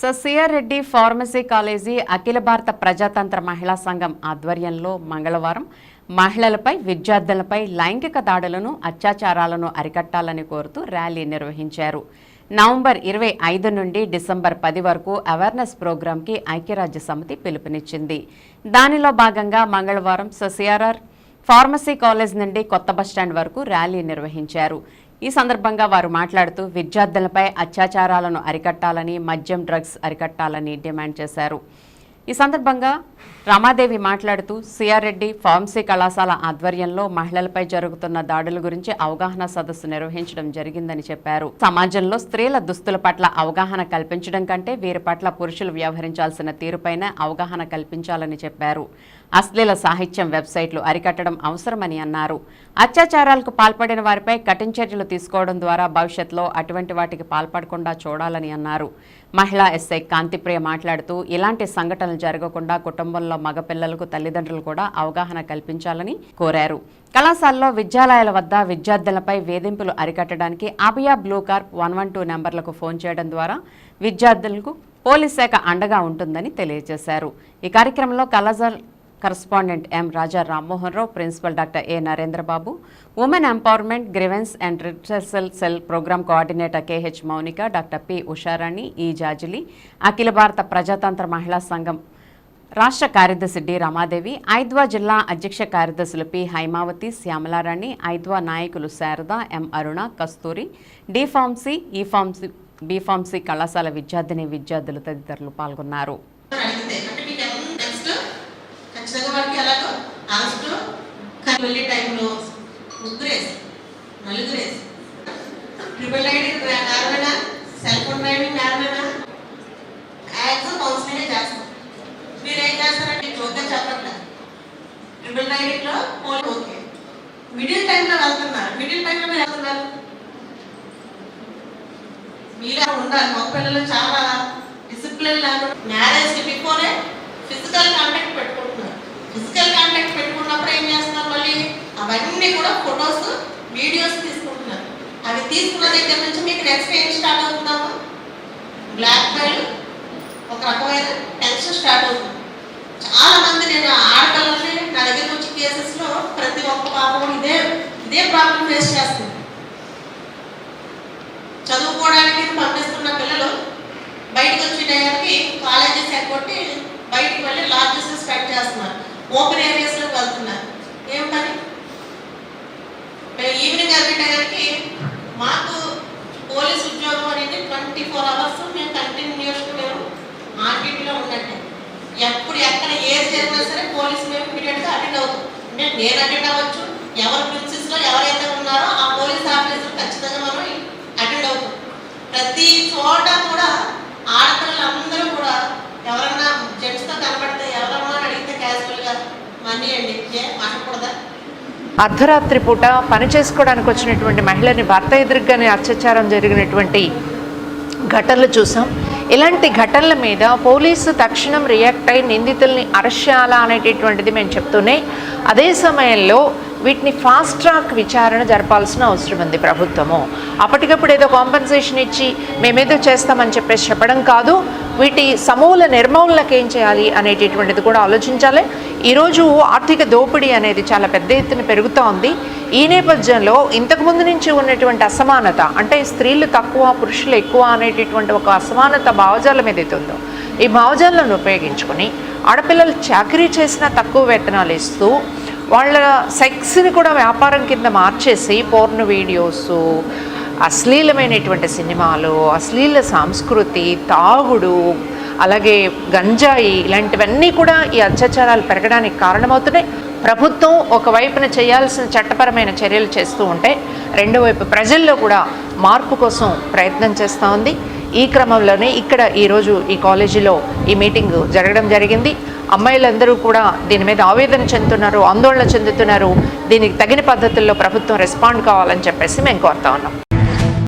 ససియారెడ్డి pharmacy college అఖిల భారత ప్రజాతంత్ర మహిళా సంఘం ఆధ్వర్యంలో మంగళవారం మహిళలపై విద్యార్థులపై లైంగిక దాడులను అత్యాచారాలను అరికట్టాలని కోరుతూ ర్యాలీ నిర్వహించారు. నవంబర్ ఇరవై ఐదు నుండి డిసెంబర్ పది వరకు అవేర్నెస్ ప్రోగ్రాంకి ఐక్యరాజ్య సమితి పిలుపునిచ్చింది. దానిలో భాగంగా మంగళవారం ససిఆర్ఆర్ ఫార్మసీ కాలేజ్ నుండి కొత్త బస్టాండ్ వరకు ర్యాలీ నిర్వహించారు. ఈ సందర్భంగా వారు మాట్లాడుతూ విద్యార్థులపై అత్యాచారాలను అరికట్టాలని మద్యం డ్రగ్స్ అరికట్టాలని డిమాండ్ చేశారు. ఈ సందర్భంగా రమాదేవి మాట్లాడుతూ సిఆర్ రెడ్డి ఫార్మసీ కళాశాల ఆధ్వర్యంలో మహిళలపై జరుగుతున్న దాడుల గురించి అవగాహన సదస్సు నిర్వహించడం జరిగిందని చెప్పారు. సమాజంలో స్త్రీల దుస్తుల పట్ల అవగాహన కల్పించడం కంటే వీరి పట్ల పురుషులు వ్యవహరించాల్సిన తీరుపైన అవగాహన కల్పించాలని చెప్పారు. అశ్లీల సాహిత్యం వెబ్సైట్లు అరికట్టడం అవసరమని అన్నారు. అత్యాచారాలకు పాల్పడిన వారిపై కఠిన చర్యలు తీసుకోవడం ద్వారా భవిష్యత్తులో అటువంటి వాటికి పాల్పడకుండా చూడాలని అన్నారు. మహిళా ఎస్ఐ కాంతిప్రియ మాట్లాడుతూ ఇలాంటి సంఘటనలు జరగకుండా కుటుంబంలో మగపిల్లలకు తల్లిదండ్రులు కూడా అవగాహన కల్పించాలని కోరారు. కళాశాలలో విద్యాలయాల వద్ద విద్యార్థులపై వేధింపులు అరికట్టడానికి అబియా బ్లూ కార్ప్ వన్ వన్ టూ నెంబర్లకు ఫోన్ చేయడం ద్వారా విద్యార్థులకు పోలీస్ శాఖ అండగా ఉంటుందని తెలియజేశారు. ఈ కార్యక్రమంలో కళాశాల correspondent M Raja Rammohan Rao principal doctor A Narendrababu women empowerment grievance and redressal cell program coordinator K H Mounika doctor P Usharani E Jajili Akhila భారత ప్రజాతంత్ర మహిళా సంఘం రాష్ట్ర కార్యదర్శి డి రమాదేవి ఐద్వా జిల్లా అధ్యక్ష కార్యదర్శులు పి హైమావతి శ్యామలారాణి ఐద్వా నాయకులు Sharada M Aruna Kasturi D pharmacy E pharmacy B pharmacy కళాశాల విద్యార్థిని విద్యార్థులు తదితరులు పాల్గొన్నారు అడిగితే అంటే మీకు ఎవరు నెక్స్ట్ ఖచ్చితంగా వాడికి ఎలాగో ఆగస్టు కానీ వెళ్ళే టైంలో ముగ్గురేసి నలుగురేసి ట్రిపుల్ రైడింగ్ నేరమేనా? సెల్ ఫోన్ రైడింగ్ నేరమేనా? యాక్సిల్ కౌన్సిలింగ్ చేస్తాం. మీరు ఏం చేస్తారంటే జోక్గా చెప్పట్లేదు triple riding phone pole okay. Middle టైంలో వెళ్తున్నారు. మిడిల్ టైంలో మీరు వెళ్తున్నారు మీలా ఉండాలి? మగ పిల్లలు చాలా డిసిప్లిన్ లేకుండా మ్యారేజ్కి బిఫోరే ఫిజికల్ కాంటాక్ట్ పెట్టుకుంటున్నారు ఫిజికల్ కాంటాక్ట్ పెట్టుకున్నప్పుడు ఏం చేస్తున్నారు మళ్ళీ అవన్నీ కూడా ఫొటోస్ వీడియోస్ తీసుకుంటున్నారు అవి తీసుకున్న దగ్గర నుంచి? మీకు నెక్స్ట్ ఏం స్టార్ట్ అవుతున్నాము బ్లాక్ మెయిల్ ఒక రకమైన టెన్షన్ స్టార్ట్ అవుతుంది. చాలా మంది నేను ఆడపిల్లల్ని నా దగ్గర వచ్చి కేసెస్లో ప్రతి ఒక్క పాపం ఇదే ఇదే ప్రాబ్లం ఫేస్ చేస్తుంది. చదువుకోవడానికి పంపిస్తున్న పిల్లలు బయటకు వచ్చే టయానికి కాలేజెస్ ఎక్కొట్టి బయటకు వెళ్ళి లాడ్జెస్ స్పెండ్ చేస్తున్నారు. ఓపెన్ ఏరియాస్లోకి వెళ్తున్నారు. ఏం పని? మేము ఈవినింగ్ అరవై టైంకి మాకు పోలీస్ ఉద్యోగం అనేది ట్వంటీ ఫోర్ అవర్స్ మేము కంటిన్యూస్గా మేము ఆన్ డ్యూటీలో ఉన్నట్టే. ఎప్పుడు ఎక్కడ ఏది జరిగినా సరే పోలీస్ మేము ఇమీడియట్గా అటెండ్ అవుతాం. మేము నేను అటెండ్ అవ్వచ్చు ఎవరు ప్రిన్సిస్లో ఎవరైతే ఉన్నారో ఆ పోలీస్ ఆఫీసర్ ఖచ్చితంగా మనం అటెండ్ అవుతాం. ప్రతి చోట కూడా ఆడపిల్లలందరూ కూడా ఎవరన్నా జెంట్స్తో కనబడితే ఎవరన్నా అడిగితే క్యాజువల్గా మనీ అండి ఏ మాట్లాడకూడదా? అర్ధరాత్రి పూట పని చేసుకోవడానికి వచ్చినటువంటి మహిళని భర్త ఎదురుగానే అత్యాచారం జరిగినటువంటి ఘటనలు చూసాం. ఇలాంటి ఘటనల మీద పోలీసు తక్షణం రియాక్ట్ అయి నిందితుల్ని అరెస్ట్ చేయాలా అనేటటువంటిది మేము చెప్తూనే అదే సమయంలో వీటిని ఫాస్ట్ ట్రాక్ విచారణ జరపాల్సిన అవసరం ఉంది ప్రభుత్వము. అప్పటికప్పుడు ఏదో కాంపెన్సేషన్ ఇచ్చి మేమేదో చేస్తామని చెప్పేసి చెప్పడం కాదు వీటి సమూల నిర్మూలనకు ఏం చేయాలి అనేటటువంటిది కూడా ఆలోచించాలి. ఈరోజు ఆర్థిక దోపిడీ అనేది చాలా పెద్ద ఎత్తున పెరుగుతూ ఉంది ఈ నేపథ్యంలో ఇంతకుముందు నుంచి ఉన్నటువంటి అసమానత అంటే స్త్రీలు తక్కువ పురుషులు ఎక్కువ అనేటటువంటి ఒక అసమానత భావజాలం ఏదైతే ఉందో ఈ భావజాలను ఉపయోగించుకొని ఆడపిల్లలు చాకరీ చేసిన తక్కువ వేతనాలు ఇస్తూ వాళ్ళ సెక్స్ని కూడా వ్యాపారం కింద మార్చేసి పోర్న్ వీడియోస్ అశ్లీలమైనటువంటి సినిమాలు అశ్లీల సంస్కృతి తాగుడు అలాగే గంజాయి ఇలాంటివన్నీ కూడా ఈ అత్యాచారాలు పెరగడానికి కారణమవుతున్నాయి. ప్రభుత్వం ఒకవైపున చేయాల్సిన చట్టపరమైన చర్యలు చేస్తూ ఉంటే రెండో వైపు ప్రజల్లో కూడా మార్పు కోసం ప్రయత్నం చేస్తూ ఉంది. ఈ క్రమంలోనే ఇక్కడ ఈరోజు ఈ కాలేజీలో ఈ మీటింగ్ జరగడం జరిగింది. అమ్మాయిలందరూ కూడా దీని మీద ఆవేదన చెందుతున్నారు ఆందోళన చెందుతున్నారు. దీనికి తగిన పద్ధతుల్లో ప్రభుత్వం రెస్పాండ్ కావాలని చెప్పేసి మేము కోరుతా ఉన్నాం.